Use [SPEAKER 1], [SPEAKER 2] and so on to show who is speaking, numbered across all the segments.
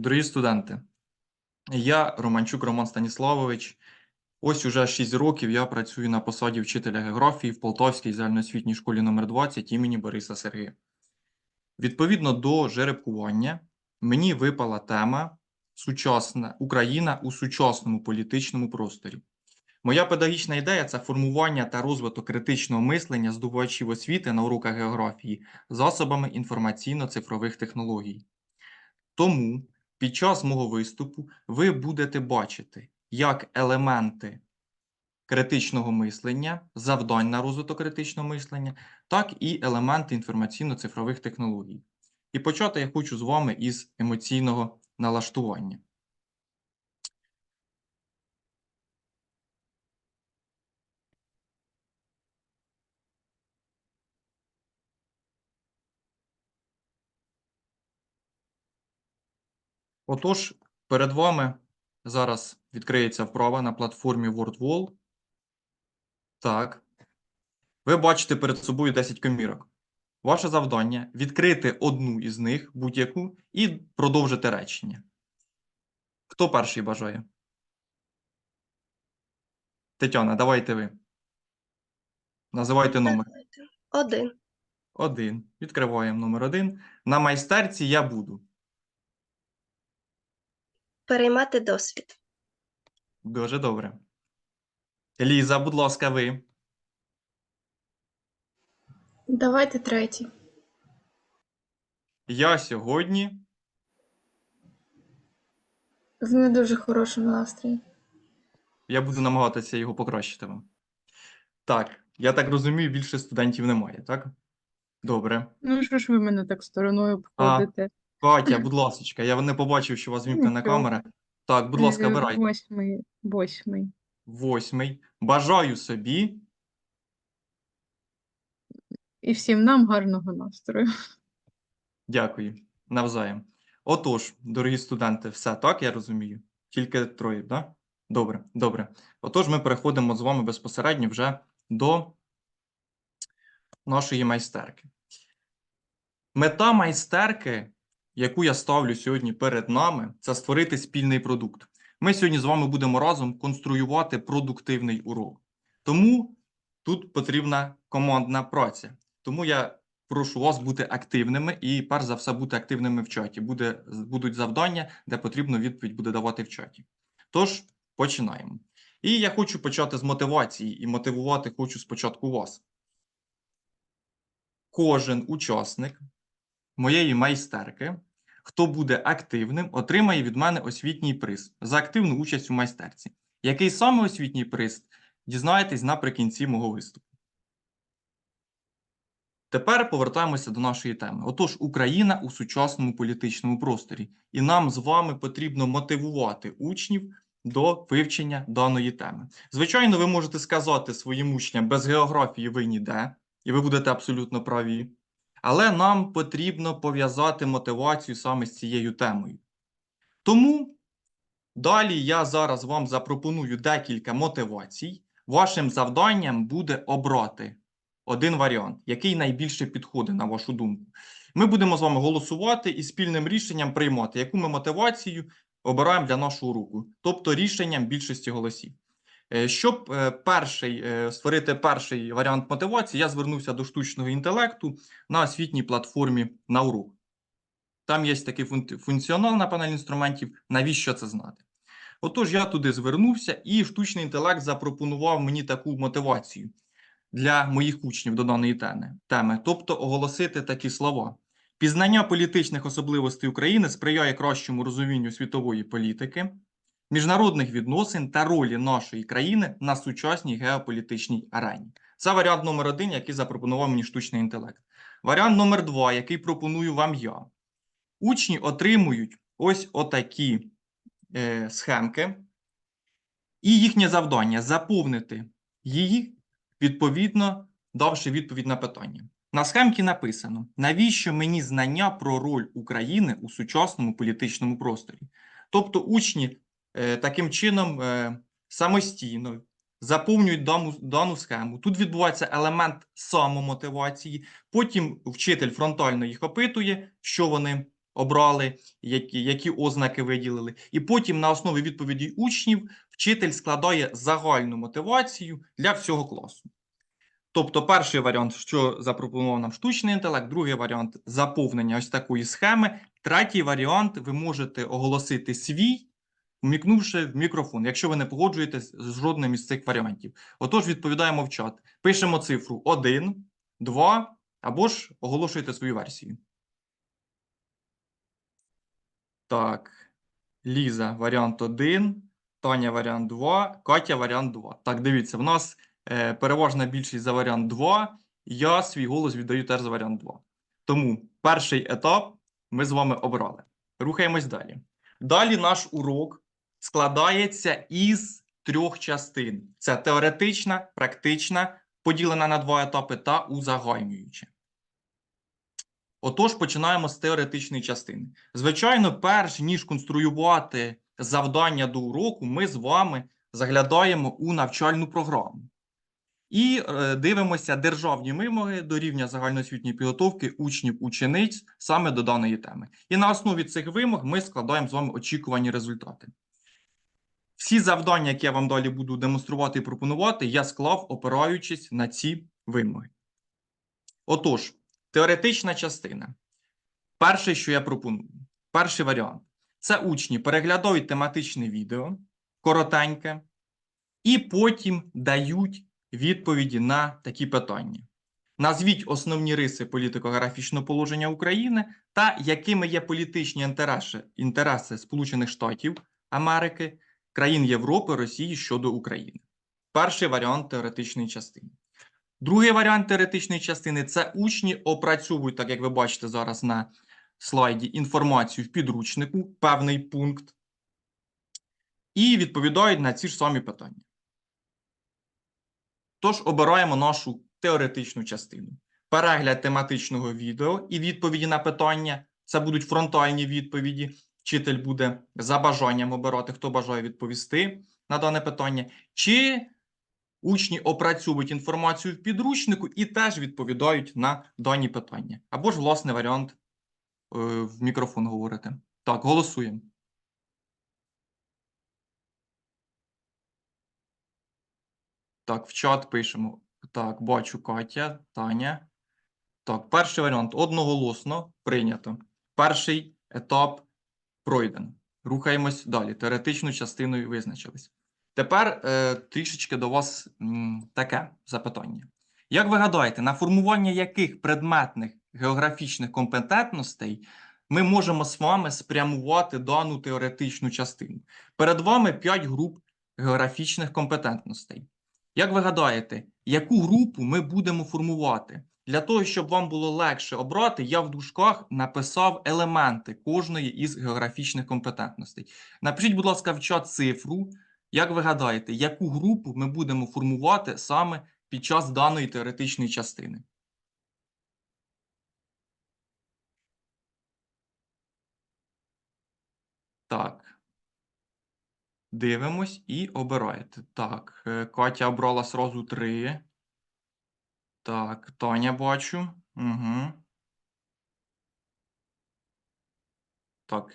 [SPEAKER 1] Дорогі студенти, я Романчук Роман Станіславович. Ось уже 6 років я працюю на посаді вчителя географії в Полтавській загальноосвітній школі номер 20 імені Бориса Сергія. Відповідно до жеребкування, мені випала тема Сучасна Україна у сучасному політичному просторі. Моя педагогічна ідея це формування та розвиток критичного мислення здобувачів освіти на уроках географії засобами інформаційно-цифрових технологій. Тому під час мого виступу ви будете бачити як елементи критичного мислення, завдань на розвиток критичного мислення, так і елементи інформаційно-цифрових технологій. І почати я хочу з вами із емоційного налаштування. Отож, перед вами зараз відкриється вправа на платформі WordWall. Так. Ви бачите перед собою 10 комірок. Ваше завдання відкрити одну із них, будь-яку, і продовжити речення. Хто перший бажає? Тетяна, давайте ви. Називайте номер.
[SPEAKER 2] Один.
[SPEAKER 1] Один. Відкриваємо номер один. На майстерці я буду.
[SPEAKER 2] Переймати досвід.
[SPEAKER 1] Дуже добре. Ліза, будь ласка, ви.
[SPEAKER 3] Давайте третій.
[SPEAKER 1] Я сьогодні.
[SPEAKER 3] В не дуже хорошому настрої.
[SPEAKER 1] Я буду намагатися його покращити вам. Так, я так розумію, більше студентів немає, так? Добре.
[SPEAKER 4] Ну, що ж ви мене так стороною
[SPEAKER 1] А,
[SPEAKER 4] обходите?
[SPEAKER 1] Катя, будь ласка, я не побачив, що у вас вімкнена камера. Так, будь ласка,
[SPEAKER 4] Е,
[SPEAKER 1] обирайте.
[SPEAKER 4] Восьмий, восьмий.
[SPEAKER 1] Восьмий. Бажаю собі.
[SPEAKER 4] І всім нам гарного настрою.
[SPEAKER 1] Дякую. Навзаєм. Отож, дорогі студенти, все так, я розумію. Тільки троє, так? Добре, добре. Отож, ми переходимо з вами безпосередньо вже до нашої майстерки. Мета майстерки, яку я ставлю сьогодні перед нами, це створити спільний продукт. Ми сьогодні з вами будемо разом конструювати продуктивний урок. Тому тут потрібна командна праця. Тому я прошу вас бути активними і, перш за все, бути активними в чаті. Буде, будуть завдання, де потрібно відповідь буде давати в чаті. Тож, починаємо. І я хочу почати з мотивації, і мотивувати хочу спочатку вас. Кожен учасник моєї майстерки, хто буде активним, отримає від мене освітній приз за активну участь у майстерці. Який саме освітній приз, дізнаєтесь наприкінці мого виступу. Тепер повертаємося до нашої теми. Отож, Україна у сучасному політичному просторі, і нам з вами потрібно мотивувати учнів до вивчення даної теми. Звичайно, ви можете сказати своїм учням без географії ви ніде, і ви будете абсолютно праві. Але нам потрібно пов'язати мотивацію саме з цією темою. Тому далі я зараз вам запропоную декілька мотивацій. Вашим завданням буде обрати один варіант, який найбільше підходить, на вашу думку. Ми будемо з вами голосувати і спільним рішенням приймати, яку ми мотивацію обираємо для нашого уроку, тобто рішенням більшості голосів. Е, Щоб е, перший, е, створити перший варіант мотивації, я звернувся до штучного інтелекту на освітній платформі на. Там є такий функціонал на панелі інструментів. Навіщо це знати? Отож, я туди звернувся, і штучний інтелект запропонував мені таку мотивацію для моїх учнів до даної теми, тобто оголосити такі слова. Пізнання політичних особливостей України сприяє кращому розумінню світової політики, міжнародних відносин та ролі нашої країни на сучасній геополітичній арені. Це варіант номер один, який запропонував мені штучний інтелект. Варіант номер два, який пропоную вам я. Учні отримують ось отакі е, схемки, і їхнє завдання заповнити її, відповідно, давши відповідь на питання. На схемці написано: навіщо мені знання про роль України у сучасному політичному просторі? Тобто, учні таким чином е, самостійно заповнюють дану, дану схему. Тут відбувається елемент самомотивації. Потім вчитель фронтально їх опитує, що вони обрали, які, які ознаки виділили. І потім на основі відповідей учнів вчитель складає загальну мотивацію для всього класу. Тобто, перший варіант, що запропонував нам штучний інтелект, другий варіант заповнення ось такої схеми. Третій варіант ви можете оголосити свій, вмікнувши в мікрофон, якщо ви не погоджуєтесь з жодним із цих варіантів. Отож, відповідаємо в чат. Пишемо цифру 1, 2 або ж оголошуєте свою версію. Так. Ліза, варіант 1, Таня, варіант 2, Катя, варіант 2. Так, дивіться, в нас е, переважна більшість за варіант 2. Я свій голос віддаю теж за варіант 2. Тому перший етап ми з вами обрали. Рухаємось далі. Далі наш урок складається із трьох частин: це теоретична, практична, поділена на два етапи, та узагальнююча. Отож, починаємо з теоретичної частини. Звичайно, перш ніж конструювати завдання до уроку, ми з вами заглядаємо у навчальну програму і е, дивимося державні вимоги до рівня загальноосвітньої підготовки учнів учениць саме до даної теми. І на основі цих вимог ми складаємо з вами очікувані результати. Всі завдання, які я вам далі буду демонструвати і пропонувати, я склав, опираючись на ці вимоги. Отож, теоретична частина. Перше, що я пропоную, перший варіант це учні переглядають тематичне відео, коротеньке, і потім дають відповіді на такі питання. Назвіть основні риси політико-географічного положення України та якими є політичні інтереси, інтереси Сполучених Штатів Америки, країн Європи, Росії щодо України. Перший варіант теоретичної частини. Другий варіант теоретичної частини це учні опрацьовують, так як ви бачите зараз на слайді, інформацію в підручнику, певний пункт, і відповідають на ці ж самі питання. Тож обираємо нашу теоретичну частину. Перегляд тематичного відео і відповіді на питання. Це будуть фронтальні відповіді. Вчитель буде за бажанням обирати, хто бажає відповісти на дане питання. Чи учні опрацьовують інформацію в підручнику і теж відповідають на дані питання. Або ж власний варіант е, в мікрофон говорити. Так, голосуємо. Так, в чат пишемо. Так, бачу Катя, Таня. Так, перший варіант одноголосно прийнято. Перший етап пройдено. Рухаємось далі. Теоретичну частиною визначились. Тепер е, трішечки до вас м, таке запитання. Як ви гадаєте, на формування яких предметних географічних компетентностей ми можемо з вами спрямувати дану теоретичну частину? Перед вами 5 груп географічних компетентностей. Як ви гадаєте, яку групу ми будемо формувати? Для того, щоб вам було легше обрати, я в дужках написав елементи кожної із географічних компетентностей. Напишіть, будь ласка, в чат цифру. Як ви гадаєте, яку групу ми будемо формувати саме під час даної теоретичної частини? Так. Дивимось і обираєте. Так, е, Катя обрала сразу три. Так, Таня бачу. Угу. Так.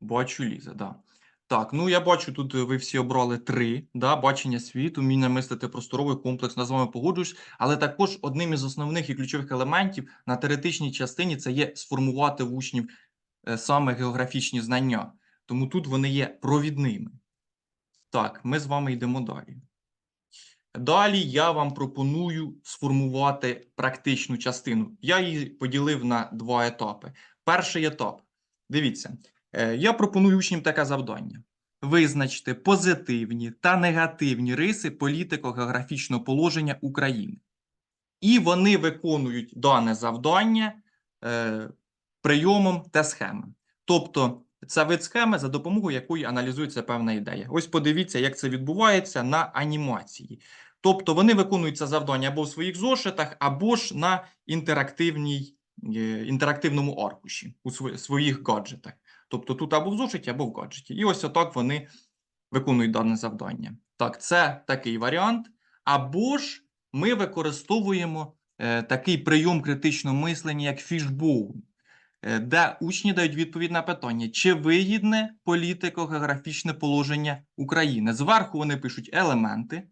[SPEAKER 1] Бачу Ліза, да. Так, ну я бачу, тут ви всі обрали три, да, бачення світу, вміння мислити просторовий комплекс, з вами погоджуюсь, але також одним із основних і ключових елементів на теоретичній частині це є сформувати в учнів е, саме географічні знання. Тому тут вони є провідними. Так, ми з вами йдемо далі. Далі я вам пропоную сформувати практичну частину. Я її поділив на два етапи. Перший етап. Дивіться, е, я пропоную учням таке завдання: визначити позитивні та негативні риси політико-географічного положення України. І вони виконують дане завдання е, прийомом та схеми. Тобто, це вид схеми, за допомогою якої аналізується певна ідея. Ось подивіться, як це відбувається на анімації. Тобто вони виконують це завдання або в своїх зошитах, або ж на інтерактивній, е, інтерактивному аркуші у своїх гаджетах. Тобто тут або в зошиті, або в гаджеті. І ось отак вони виконують дане завдання. Так, це такий варіант. Або ж ми використовуємо е, такий прийом критичного мислення, як фішбоун. Е, де учні дають відповідь на питання, чи вигідне політико-географічне положення України. Зверху вони пишуть елементи,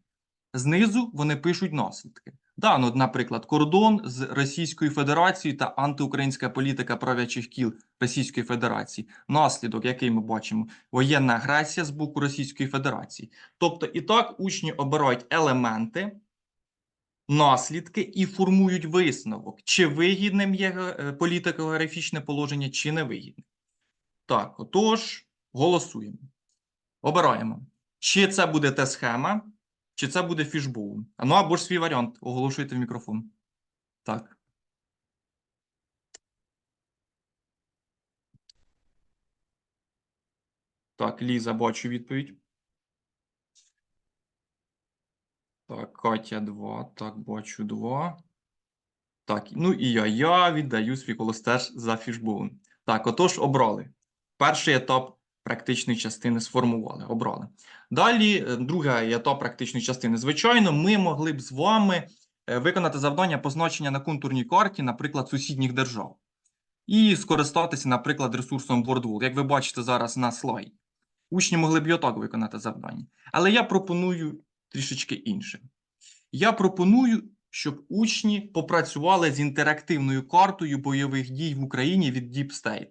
[SPEAKER 1] знизу вони пишуть наслідки. Да, ну, наприклад, кордон з Російською Федерацією та антиукраїнська політика правлячих кіл Російської Федерації. Наслідок, який ми бачимо, воєнна агресія з боку Російської Федерації. Тобто, і так учні обирають елементи, наслідки і формують висновок, чи вигідним є е, політико-географічне положення, чи не вигідним. Так, отож, голосуємо. Обираємо. Чи це буде та схема, чи це буде фішбоул. А ну або ж свій варіант оголошуйте в мікрофон. Так. Так, Ліза, бачу відповідь. Так, Катя 2. Так, бачу 2. Так, ну і я. Я віддаю свій голос теж за фішбоун. Так, отож, обрали. Перший етап практичної частини сформували, обрали. Далі, е, другий етап практичної частини. Звичайно, ми могли б з вами е, виконати завдання позначення на контурній карті, наприклад, сусідніх держав. І скористатися, наприклад, ресурсом WordWall, як ви бачите зараз на слайді. Учні могли б і отак виконати завдання. Але я пропоную трішечки інше. Я пропоную, щоб учні попрацювали з інтерактивною картою бойових дій в Україні від Deep State.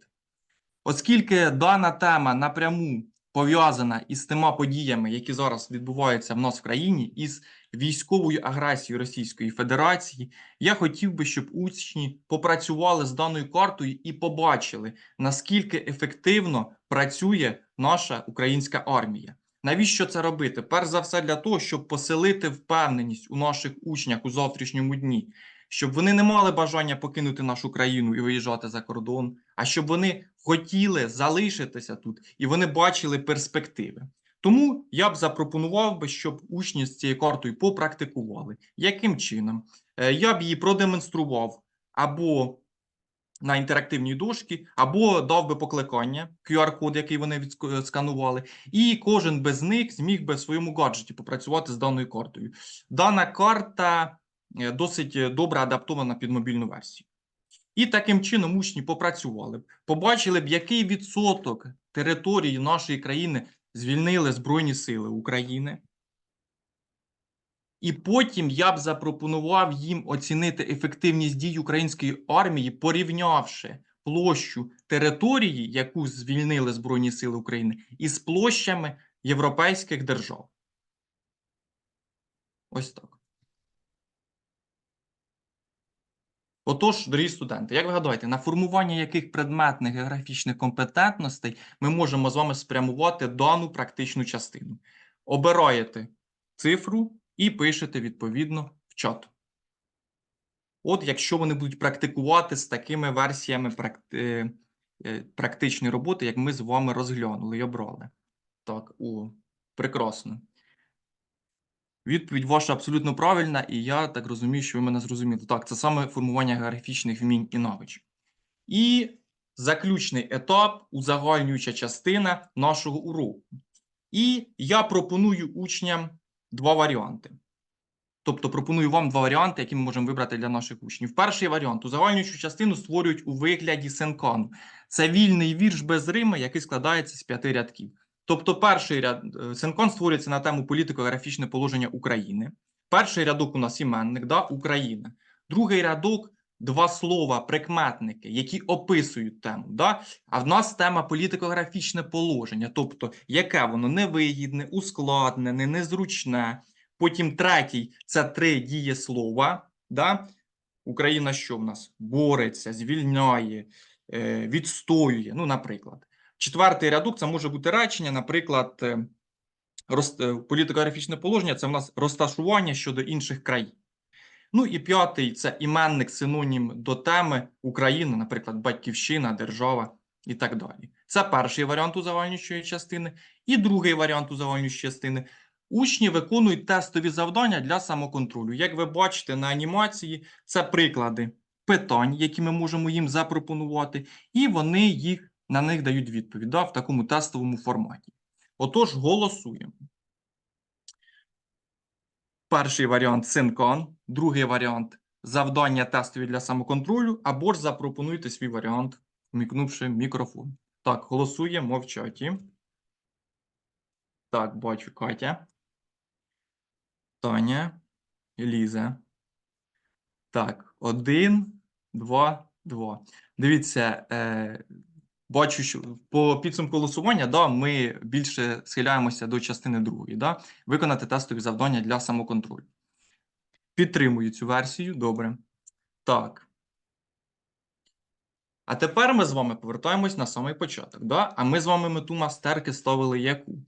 [SPEAKER 1] Оскільки дана тема напряму пов'язана із тима подіями, які зараз відбуваються в нас в країні, із військовою агресією Російської Федерації, я хотів би, щоб учні попрацювали з даною картою і побачили, наскільки ефективно працює наша українська армія. Навіщо це робити? Перш за все, для того, щоб поселити впевненість у наших учнях у завтрашньому дні, щоб вони не мали бажання покинути нашу країну і виїжджати за кордон, а щоб вони хотіли залишитися тут і вони бачили перспективи. Тому я б запропонував би, щоб учні з цією картою попрактикували. Яким чином? Е, Я б її продемонстрував або на інтерактивній дошці, або дав би покликання, QR-код, який вони відсканували, і кожен без них зміг би в своєму гаджеті попрацювати з даною картою. Дана карта е, досить е, добре адаптована під мобільну версію. І таким чином учні попрацювали б, побачили б, який відсоток території нашої країни звільнили Збройні Сили України. І потім я б запропонував їм оцінити ефективність дій української армії, порівнявши площу території, яку звільнили Збройні Сили України, із площами європейських держав. Ось так. Отож, дорогі студенти, як ви гадаєте, на формування яких предметних географічних компетентностей ми можемо з вами спрямувати дану практичну частину? Обираєте цифру і пишете відповідно в чат. От якщо вони будуть практикувати з такими версіями практи- е, практичної роботи, як ми з вами розглянули і обрали. Так, о, прекрасно. Відповідь ваша абсолютно правильна, і я так розумію, що ви мене зрозуміли. Так, це саме формування географічних вмінь і навичок. І заключний етап, узагальнююча частина нашого уроку. І я пропоную учням два варіанти. Тобто пропоную вам два варіанти, які ми можемо вибрати для наших учнів. Перший варіант узагальнюючу частину створюють у вигляді сенкану. Це вільний вірш без рими, який складається з п'яти рядків. Тобто, перший ряд е, створюється на тему політико-графічне положення України. Перший рядок у нас іменник, да, Україна. Другий рядок два слова, прикметники, які описують тему. Да? А в нас тема політико-географічне положення, тобто яке воно невигідне, ускладнене, незручне. Потім третій це три дієслова. Да? Україна що в нас? Бореться, звільняє, е, відстоює, ну, наприклад. Четвертий рядок це може бути речення, наприклад, е, е, положення це в нас розташування щодо інших країн. Ну і п'ятий це іменник, синонім до теми Україна, наприклад, батьківщина, держава і так далі. Це перший варіант узагальнюючої частини. І другий варіант узагальнюючої частини. Учні виконують тестові завдання для самоконтролю. Як ви бачите на анімації, це приклади питань, які ми можемо їм запропонувати, і вони їх на них дають відповідь да, в такому тестовому форматі. Отож, голосуємо. Перший варіант синкан, другий варіант завдання тестові для самоконтролю, або ж запропонуйте свій варіант вмікнувши мікрофон. Так, голосуємо в чаті. Так, бачу Катя. Таня. Ліза. Так, один, два, два. Дивіться, е, бачу, що по підсумку голосування, да, ми більше схиляємося до частини другої, да, виконати тестові завдання для самоконтролю. Підтримую цю версію, добре. Так. А тепер ми з вами повертаємось на самий початок. Да? А ми з вами мету мастерки ставили яку?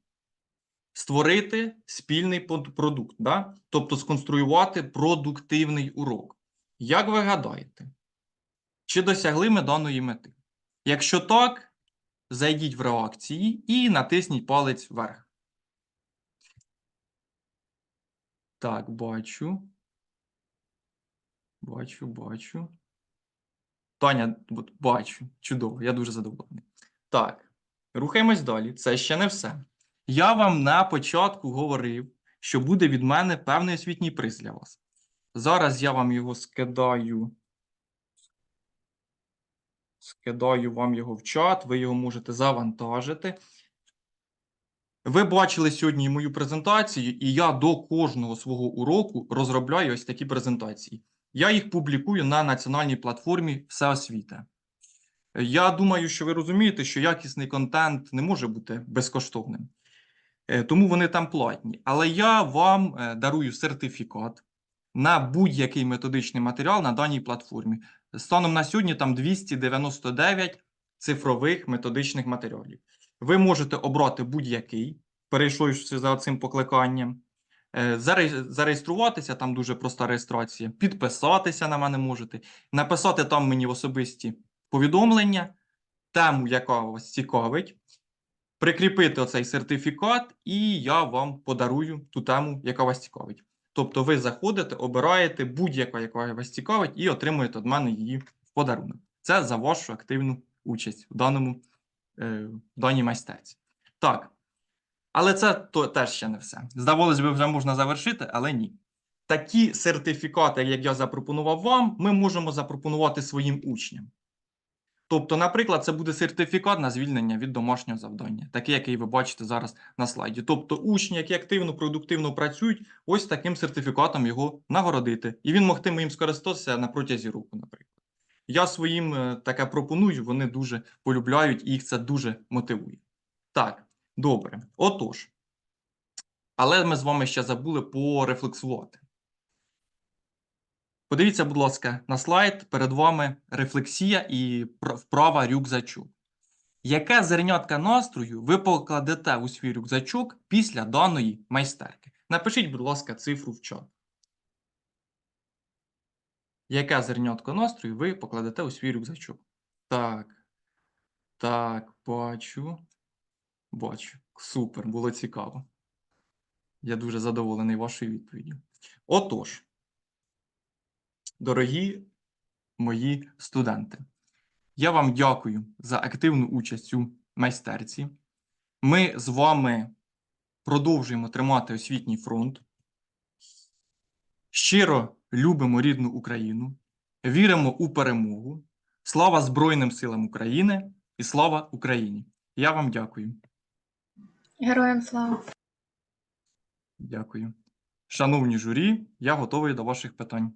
[SPEAKER 1] Створити спільний продукт, да? тобто сконструювати продуктивний урок. Як ви гадаєте, чи досягли ми даної мети? Якщо так, зайдіть в реакції і натисніть палець вверх. Так, бачу. Бачу, бачу. Таня, бачу. Чудово, я дуже задоволений. Так, рухаємось далі. Це ще не все. Я вам на початку говорив, що буде від мене певний освітній приз для вас. Зараз я вам його скидаю. Скидаю вам його в чат, ви його можете завантажити. Ви бачили сьогодні мою презентацію, і я до кожного свого уроку розробляю ось такі презентації. Я їх публікую на національній платформі Всеосвіта. Я думаю, що ви розумієте, що якісний контент не може бути безкоштовним. Е, Тому вони там платні. Але я вам е, дарую сертифікат на будь-який методичний матеріал на даній платформі. Станом на сьогодні там 299 цифрових методичних матеріалів. Ви можете обрати будь-який, перейшовши за цим покликанням. Е, Зареєструватися, там дуже проста реєстрація, підписатися на мене можете, написати там мені в особисті повідомлення, тему, яка вас цікавить, прикріпити оцей сертифікат, і я вам подарую ту тему, яка вас цікавить. Тобто ви заходите, обираєте будь-яка, яка вас цікавить, і отримуєте від мене її в подарунок. Це за вашу активну участь в даному е, в даній майстерці. Так. Але це то, теж ще не все. Здавалось би, вже можна завершити, але ні. Такі сертифікати, як я запропонував вам, ми можемо запропонувати своїм учням. Тобто, наприклад, це буде сертифікат на звільнення від домашнього завдання, такий, який ви бачите зараз на слайді. Тобто, учні, які активно, продуктивно працюють, ось таким сертифікатом його нагородити. І він могтиме їм скористатися на протязі року, наприклад. Я своїм е, таке пропоную, вони дуже полюбляють і їх це дуже мотивує. Так, добре. Отож. Але ми з вами ще забули порефлексувати. Подивіться, будь ласка, на слайд. Перед вами рефлексія і вправа рюкзачок. Яке зернятка настрою ви покладете у свій рюкзачок після даної майстерки? Напишіть, будь ласка, цифру в чат. Яке зернятко настрою ви покладете у свій рюкзачок? Так. Так, бачу. Бачу. Супер, було цікаво. Я дуже задоволений вашою відповіддю. Отож, дорогі мої студенти, я вам дякую за активну участь у майстерці. Ми з вами продовжуємо тримати освітній фронт. Щиро любимо рідну Україну, віримо у перемогу. Слава Збройним силам України і слава Україні! Я вам дякую.
[SPEAKER 3] Героям слава!
[SPEAKER 1] Дякую. Шановні журі, я готовий до ваших питань.